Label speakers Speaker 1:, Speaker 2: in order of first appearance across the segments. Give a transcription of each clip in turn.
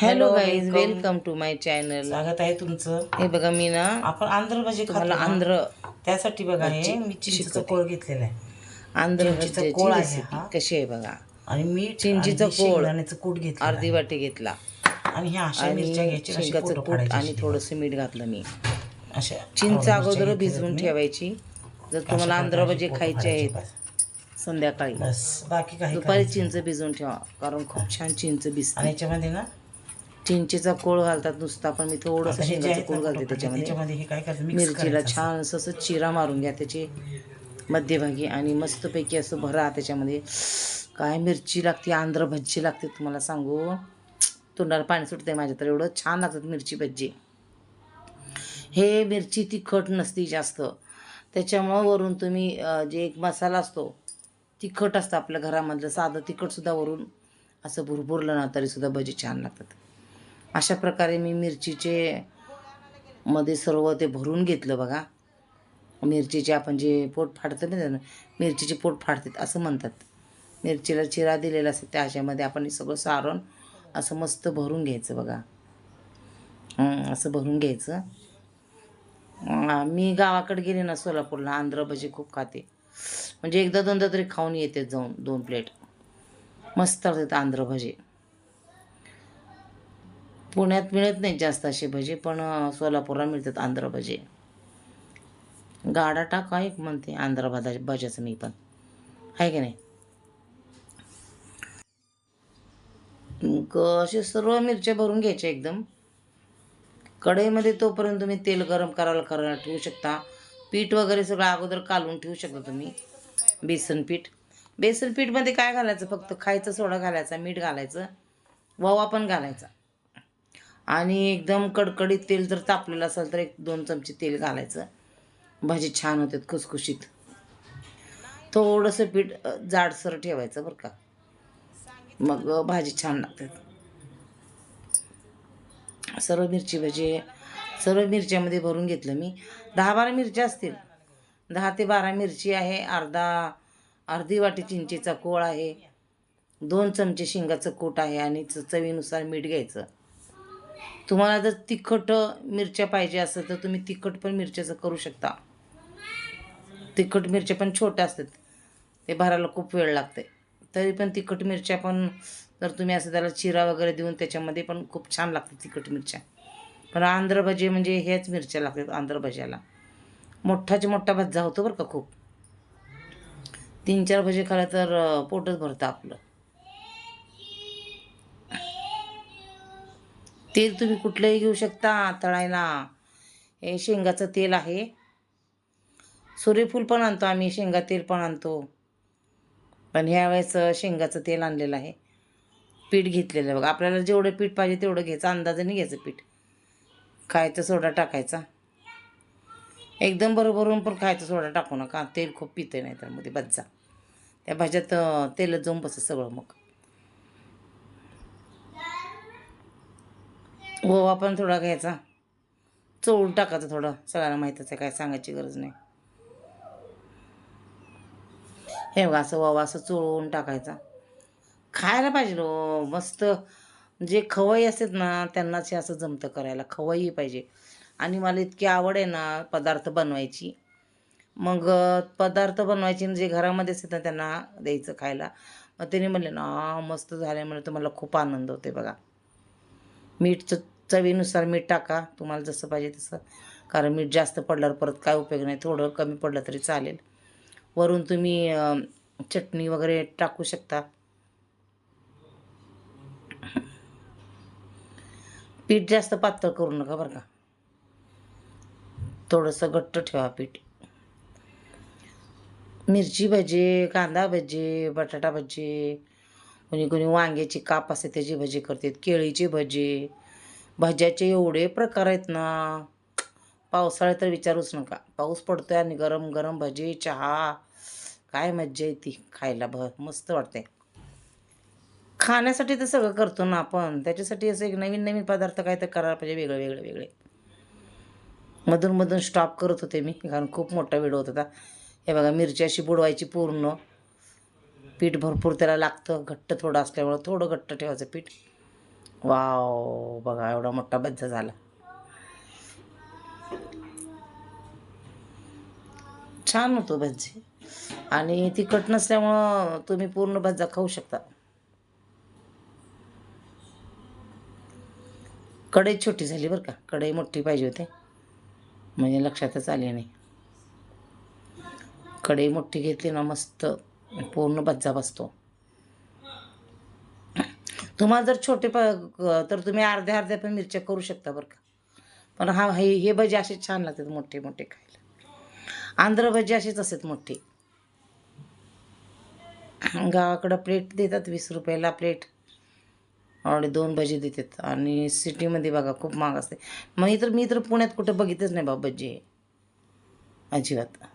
Speaker 1: Hello guys. Welcome to my channel
Speaker 2: स्वागत आहे तुमचं
Speaker 1: हे बघा मी ना
Speaker 2: आपण आंध्र भाजी ना,
Speaker 1: आंध्र
Speaker 2: त्यासाठी बघा हे मी चिंचेचा. कोळ घेतलेला आहे
Speaker 1: आंध्र भज्याची
Speaker 2: कोळ आहे हा.
Speaker 1: कशी आहे बघा
Speaker 2: आणि मीठ
Speaker 1: चिंचेचं कोळ.
Speaker 2: कूट घेतलं
Speaker 1: अर्धी वाटी घेतला
Speaker 2: आणि ह्या अशा मिरच्या घ्यायच्या
Speaker 1: शेंगाचं कूट आणि. थोडंसं मीठ घातलं मी
Speaker 2: अशा
Speaker 1: चिंच अगोदर भिजवून. ठेवायची जर तुम्हाला आंध्र भजे खायचे आहेत. संध्याकाळी
Speaker 2: बस बाकी काही
Speaker 1: दुपारी. चिंच भिजवून ठेवा कारण खूप छान चिंच
Speaker 2: आणि
Speaker 1: भिजते
Speaker 2: याच्यामध्ये ना
Speaker 1: चिंचेचा कोळ घालतात नुसता पण मी थोडंसं शेंगाचं कोळ घालते त्याच्यामध्ये. मिरचीला छान असं. असं चिरा मारून घ्या त्याची मध्यभागी आणि मस्तपैकी असं भरा त्याच्यामध्ये. काय मिरची लागते आंध्र भज्जी लागते तुम्हाला सांगू. तोंडाला पाणी सुटते माझ्या तर एवढं छान लागतात मिरची भज्जी. हे मिरची तिखट नसती जास्त. त्याच्यामुळं वरून तुम्ही जे एक मसाला असतो तिखट असतं आपल्या घरामधलं. साधं तिखटसुद्धा वरून असं भुरभुरलं ना तरीसुद्धा भजी छान लागतात. अशा प्रकारे मी मिरचीचे मध्ये सर्व ते भरून घेतलं बघा. मिरचीचे आपण जे पोट फाडतो ना मिरचीचे पोट फाडतात असं म्हणतात. मिरचीला चिरा दिलेला असते त्या ह्याच्यामध्ये आपण हे सगळं सारण असं मस्त भरून घ्यायचं बघा. असं भरून घ्यायचं. मी गावाकडे गेले ना सोलापूरला आंध्र भजी खूप खाते. म्हणजे एकदा दोनदा तरी खाऊन येते जाऊन दोन प्लेट. मस्त लागतात आंध्र भजी. पुण्यात मिळत नाही जास्त असे भजे पण सोलापूरला मिळतात आंध्र भजे. गाडा टाका एक म्हणते आंध्र भाजा भज्याचं मी पण. आहे की नाही? असे सर्व मिरच्या भरून घ्यायच्या एकदम. कढईमध्ये तोपर्यंत तुम्ही तेल गरम करायला करायला ठेवू शकता. पीठ वगैरे सगळं अगोदर कालून ठेवू शकता तुम्ही. बेसन पीठ. बेसन पीठमध्ये काय घालायचं? फक्त खायचं सोडा घालायचा मीठ घालायचं ववा पण घालायचा. आणि एकदम कडकडीत तेल जर तापलेलं असेल तर एक दोन चमचे तेल घालायचं. भाजी छान होतात खुसखुशीत. थोडंसं पीठ जाडसर ठेवायचं बरं का. मग भाजी छान लागतात सर्व मिरची भजी सर्व मिरच्यामध्ये भरून घेतलं मी. दहा बारा मिरच्या असतील. दहा ते बारा मिरची आहे अर्धा अर्धी वाटी चिंचेचा कोळ आहे. दोन चमचे शेंगाचं कूट आहे आणि च- चवीनुसार मीठ घ्यायचं. तुम्हाला जर तिखट मिरच्या पाहिजे असेल तर तुम्ही तिखट पण मिरच्याचं करू शकता. तिखट मिरच्या पण छोट्या असतात. ते भरायला खूप वेळ लागते. तरी पण तिखट मिरच्या पण जर तुम्ही असं त्याला चिरा वगैरे देऊन त्याच्यामध्ये पण खूप छान लागतात तिखट मिरच्या. पण आंध्र भजी म्हणजे ह्याच मिरच्या लागतात आंध्र भज्याला मोठाच मोठा भज्जा होतो बरं का खूप. तीन चार भजी खाल्लं तर पोटच भरतं आपलं. तेल तुम्ही कुठलंही घेऊ शकता तळायला. हे शेंगाचं तेल आहे. सूर्यफूल पण आणतो आम्ही शेंगा तेल पण आणतो. पण ह्या वेळेस शेंगाचं तेल आणलेलं आहे. पीठ घेतलेलं आहे बघा. आपल्याला जेवढं पीठ पाहिजे तेवढं घ्यायचं. अंदाजाने घ्यायचं पीठ. खायचं सोडा टाकायचा. एकदम बरोबरून पण खायचं सोडा टाकू नका. तेल खूप पितं नाही तर मग ते बज्जा त्या भाज्यात तेलच जाऊन बसतं सगळं मग. ओवा पण थोडा घ्यायचा. चोळून टाकायचं थोडं. सगळ्यांना माहीतच आहे काय सांगायची गरज नाही. हे बघा असं ओवा असं चोळून टाकायचा. खायला पाहिजे रो मस्त. जे खवई असतात ना त्यांनाच हे असं जमतं करायला. खवई पाहिजे. आणि मला इतकी आवड आहे ना पदार्थ बनवायची. मग पदार्थ बनवायचे आणि जे घरामध्ये असतात ना त्यांना द्यायचं खायला. मग त्यांनी म्हणले ना मस्त झाले म्हणजे तुम्हाला खूप आनंद होते बघा. मीठ चवीनुसार मीठ टाका. तुम्हाला जसं पाहिजे तसं. कारण मीठ जास्त पडल्यावर परत काय उपयोग नाही. थोडं कमी पडलं तरी चालेल. वरून तुम्ही चटणी वगैरे टाकू शकता. पीठ जास्त पातळ करू नका बरं का. थोडंसं घट्ट ठेवा पीठ. मिरची भजी कांदा भजी बटाटा भजी कोणी कोणी वांग्याची काप असते त्याची भजी करतात. केळीची भजी भाज्याचे एवढे प्रकार आहेत ना. पावसाळ्यात तर विचारूच नका. पाऊस पडतोय आणि गरम गरम भजी चहा काय मज्जा येते खायला. भ मस्त वाटते खाण्यासाठी तर सगळं करतो ना आपण. त्याच्यासाठी असं एक नवीन नवीन पदार्थ काय तर करायला पाहिजे वेगळे वेगळे वेगळे. मधून मधून स्टॉप करत होते मी. कारण खूप मोठा व्हिडिओ होत होता. हे बघा मिरची अशी बुडवायची पूर्ण. पीठ भरपूर त्याला लागतं. घट्ट थोडं असल्यामुळं थोडं घट्ट ठेवायचं पीठ. वाव बघा एवढा मोठा बज्जा झाला. छान होतो भज्जी आणि तिखट नसल्यामुळं तुम्ही पूर्ण भज्जा खाऊ शकता. कढई छोटी झाली बरं का. कढई मोठी पाहिजे होते. म्हणजे लक्षातच आली नाही. कढई मोठी घेतली ना मस्त पूर्ण भज्जा बसतो. तुम्हाला जर छोटे प तर तुम्ही अर्ध्या अर्ध्या पण मिरच्या करू शकता बरं का. पण हा हे हे भजी असे छान लागतात मोठे मोठे खायला. आंध्र भजी असेच असतात मोठे. गावाकडं प्लेट देतात वीस रुपयाला प्लेट आणि दोन भजी देतात. आणि सिटीमध्ये बघा खूप महाग असते. मग तर मी तर पुण्यात कुठं बघितच नाही बाबा भजी. अजिबात.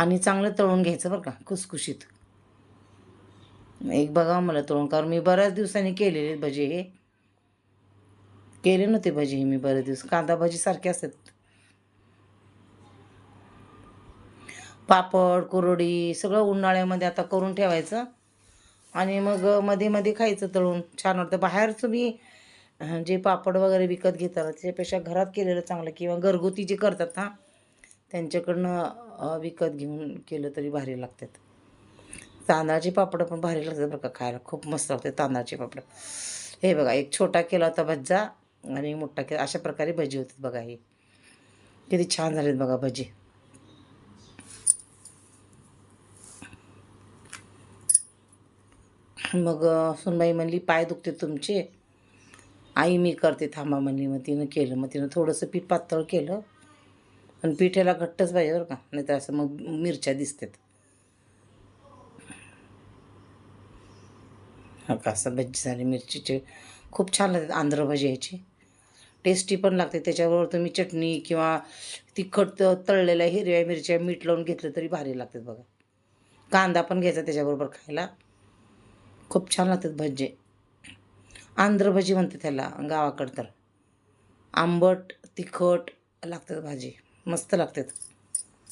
Speaker 1: आणि चांगलं तळून घ्यायचं बरं का खुसखुशीत. एक बघा मला तळून कारण मी बऱ्याच दिवसांनी केलेले भजी हे. केले नव्हते भजी हे मी बरेच दिवस कांदा भजी सारखे असतात. पापड कुरडी सगळं उन्हाळ्यामध्ये आता करून ठेवायचं. आणि मग मध्ये मध्ये खायचं तळून छान वाटतं. बाहेर तुम्ही जे पापड वगैरे विकत घेतात त्याच्यापेक्षा घरात केलेलं चांगलं किंवा घरगुती जे करतात ना त्यांच्याकडनं विकत घेऊन केलं तरी भारी लागतात. तांदळाचे पापड पण भारी लागतात बरं का खायला. खूप मस्त लागते तांदळाचे पापड. हे बघा एक छोटा केला होता भज्जा आणि मोठा केला. अशा प्रकारे भजी होतात बघा हे. किती छान झालेत बघा भजी. मग सुनबाई म्हणली पाय दुखते तुमचे. आई मी करते थांबा म्हणली. मग तिनं केलं. मग तिनं थोडंसं पीठ पातळ केलं. पण पीठ याला घट्टच पाहिजे बरं का. नाहीतर असं मग मिरच्या दिसतात. हा का असं भजी झाली मिरचीचे. खूप छान लागतात आंध्र भजी ह्याची. टेस्टी पण लागते. त्याच्याबरोबर तुम्ही चटणी किंवा तिखट तळलेल्या हिरव्या मिरच्या मीठ लावून घेतलं तरी भारी लागतात बघा. कांदा पण घ्यायचा त्याच्याबरोबर खायला. खूप छान लागतात भजे आंध्र भजी म्हणते त्याला गावाकडं तर. आंबट तिखट लागतात भाजी. मस्त लागतात.